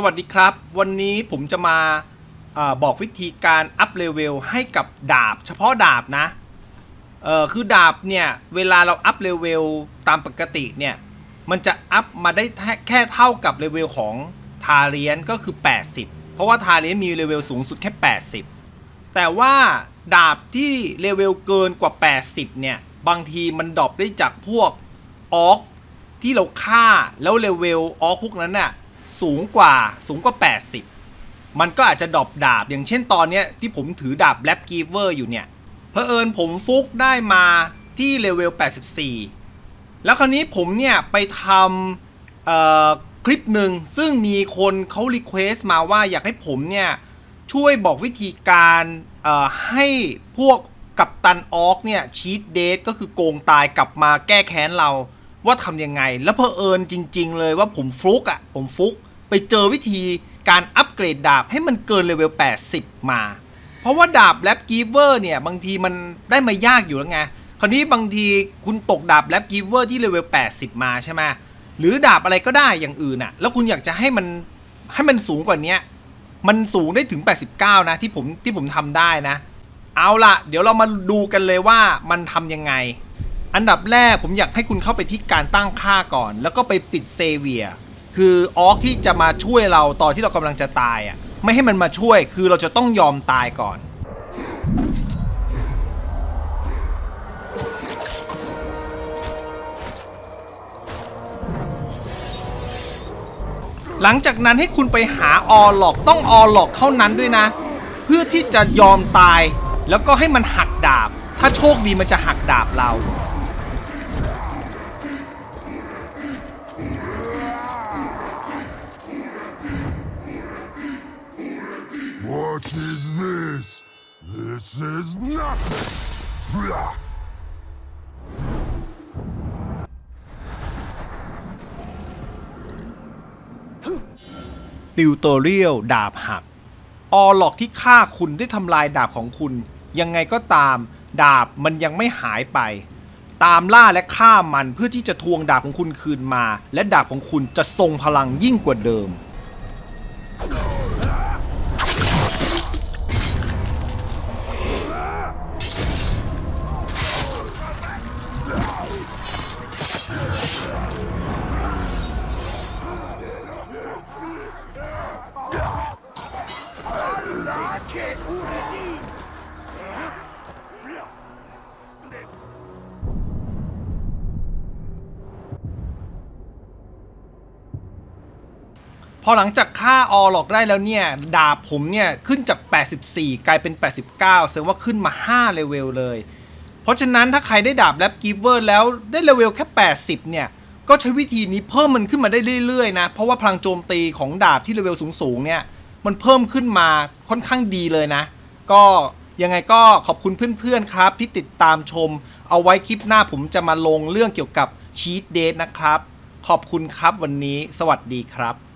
สวัสดีครับ วันนี้ผมจะมาอบอกวิธีการอัพเลเวลให้กับดาบ เฉพาะดาบนะคือดาบเนี่ย เวลาเราอัพเลเวลตามปกติเนี่ย มันจะอัพมาได้แค่แค่เท่ากับเลเวลของทาเลียนก็คือ 80 เพราะว่าทาเลียนมีเลเวลสูงสุดแค่ 80 แต่ว่าดาบที่เลเวลเกินกว่า 80 เนี่ย บางทีมันดรอปได้จากพวกออกที่เราฆ่าแล้วเลเวลออกพวกนั้นน่ะ สูงกว่าสูงกว่า 80 มันก็อาจจะดรอปดาบ อย่างเช่นตอนเนี้ยที่ผมถือดาบแลปกีเวอร์อยู่เนี่ยเพอเอิญผมฟุกได้มาที่เลเวล 84 แล้วคราวนี้ผมเนี่ยไปทำคลิปหนึ่งซึ่งมีคนเขารีเควสต์มาว่าอยากให้ผมเนี่ยช่วยบอกวิธีการให้พวกกัปตันออกเนี่ยชีตเดทก็คือโกงตายกลับมาแก้แค้นเราว่าทำยังไง แล้วเพอเอิญจริง ๆ เลยว่าผมฟลุกอะ่ะผมฟลุก ไปเจอวิธีการอัปเกรดดาบให้มันเกินเลเวล 80 มา เพราะว่าดาบแลปกีเวอร์เนี่ย บางทีมันได้มายากอยู่แล้วไง คราวนี้บางทีคุณตกดาบแลปกีเวอร์ที่เลเวล 80 มาใช่ไหมหรือดาบอะไรก็ได้อย่างอื่นอะแล้วคุณอยากจะให้มันให้มันสูงกว่าเนี้มันสูงได้ถึง 89 นะที่ผมที่ผมทำได้นะ เอาละเดี๋ยวเรามาดูกันเลยว่ามันทำยังไง อันดับแรกผมอยากให้คุณเข้าไปที่การตั้งค่าก่อน แล้วก็ไปปิดเซเวียร์ คือออกที่จะมาช่วยเราตอนที่เรากำลังจะตายอะไม่ให้มันมาช่วยคือเราจะต้องยอมตายก่อน หลังจากนั้นให้คุณไปหาออหลอกต้องออหลอกเท่านั้นด้วยนะ เพื่อที่จะยอมตาย แล้วก็ให้มันหักดาบ ถ้าโชคดีมันจะหักดาบเรา is this? This is nothing. Blah. ติวโตเรียลดาบหัก ออหลอกที่ฆ่าคุณได้ทำลายดาบของคุณ ยังไงก็ตาม ดาบมันยังไม่หายไป ตามล่าและฆ่ามันเพื่อที่จะทวงดาบของคุณคืนมา และดาบของคุณจะทรงพลังยิ่งกว่าเดิม พอหลังจากฆ่าออหลอกได้แล้วเนี่ย ดาบผมเนี่ย ขึ้นจาก 84 กลายเป็น 89แสดงว่าขึ้นมา 5 เลเวลเลย เพราะฉะนั้นถ้าใครได้ดาบแลปกิฟเวอร์แล้วได้เลเวลแค่ 80 เนี่ย ก็ใช้วิธีนี้เพิ่มมันขึ้นมาได้เรื่อยๆนะ เพราะว่าพลังโจมตีของดาบที่เลเวลสูงๆเนี่ย มันเพิ่มขึ้นมาค่อนข้างดีเลยนะ ก็ยังไงก็ขอบคุณเพื่อนๆครับที่ติดตามชม เอาไว้คลิปหน้าผมจะมาลงเรื่องเกี่ยวกับชีตเดทนะครับ ขอบคุณครับวันนี้ สวัสดีครับ